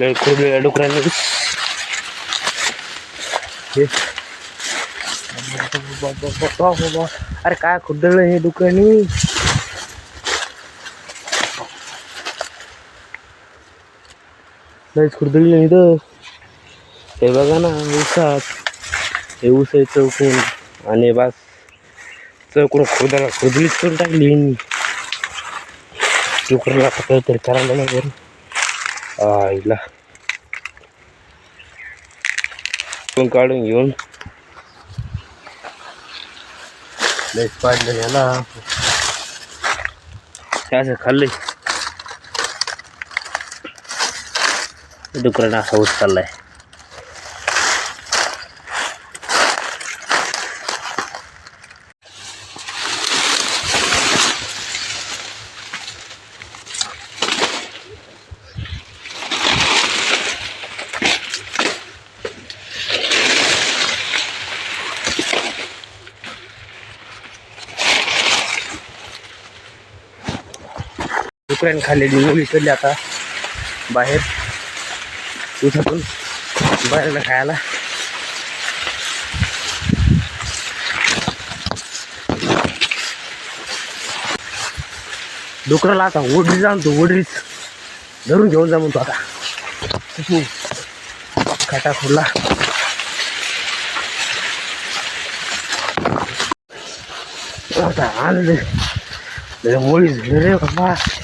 लय खुरलेल्या डुकरांनी. अरे काय खुदळ हे डुकरांनी? लयच खुरदळलं इथं. हे बघा ना उसात. हे ऊस आहे चौकून. आणि बस चौकून खुदाला खुदलीच करून टाकली यांनी. डुकराला आता काहीतरी करायला नाही आईला काढून घेऊन लयच पाडलं याला असं खाल्लंय डुकरानं असा ऊस डुकऱ्याने खाल्लेली मुली चढली आता. बाहेर. उसातून बाहेरला खायला. डुकराला आता ओढली जाणतो तो ओढलीच धरून घेऊन जा म्हणतो आता. हम्म. काटा रे आता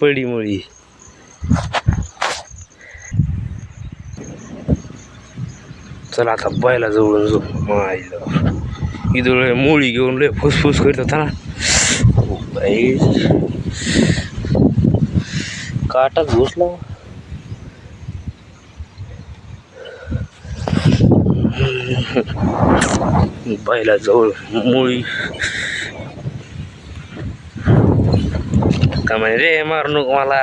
पडी मुळी चला आता बैला जवळून जो आईला इथं मुळी घेऊन लय फुसफुस करत होता ना अहो बाई. काटाच घुसला. बैला जवळ मुळी. का म्हणे रे मारू नको मला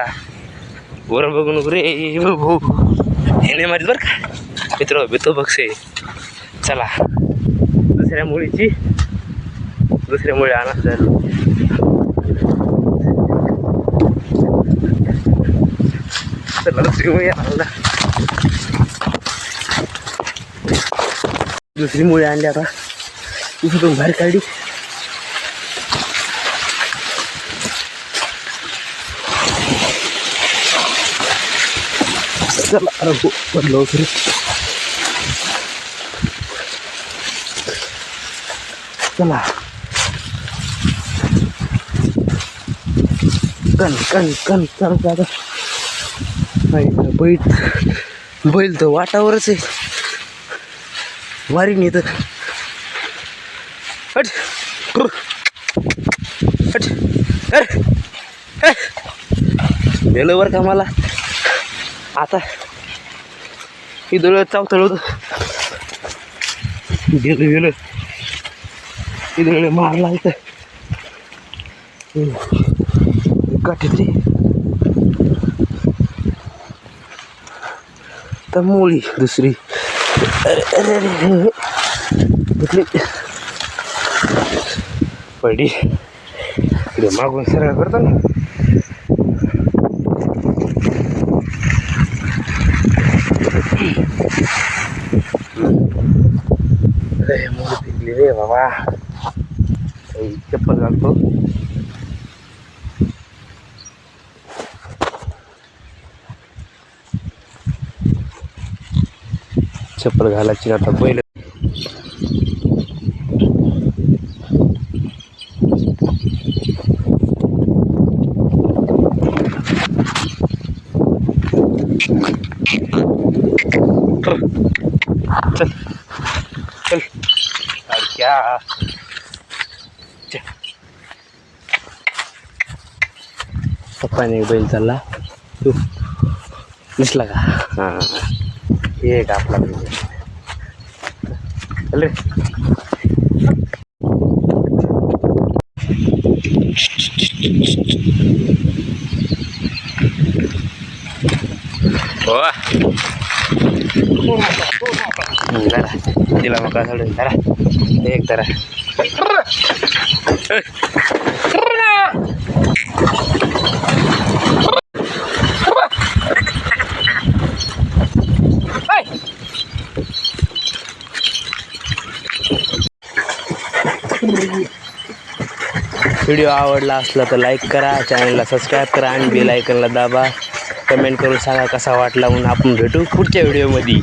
वर बघू नको रे भाऊ हे नाही मारीत बरं का मित्र भेटतो बक्षे चला दुसऱ्या मुळीची दुसऱ्या मुळी आणा झालो चला दुसरी मुळी आणला दुसरी मुळी आणली आता इथून बाहेर काढली चला अरे हो पडलो तरी चला कण कन कण चल दादा नाही बैल बैल तर वाटावरच आहे वारी नेत हट कुर. हट हट. हट. गेलं बरं का मला आता इथं चावतळ होतं. गेलं गेलं. इथं मारला इथं काठी तर मुळी दुसरी. अरे अरे अरे अरे. कुठली पडी. इकडे मागून सरळ करतो ना. Ini ya, mama eh cepat kan tuh cepat galak cina tapi क्या पप्पाने एक बैल चालला तू दिसला का हां हे एक आपला चल रे वा हम्म, जरा तिला मका सोडून जरा एक तर व्हिडिओ आवडला असला तर लाईक करा चॅनलला सबस्क्राईब करा आणि बेल आयकनला दाबा. कमेंट करून सांगा कसा वाटला म्हणून आपण भेटू पुढच्या व्हिडिओमध्ये.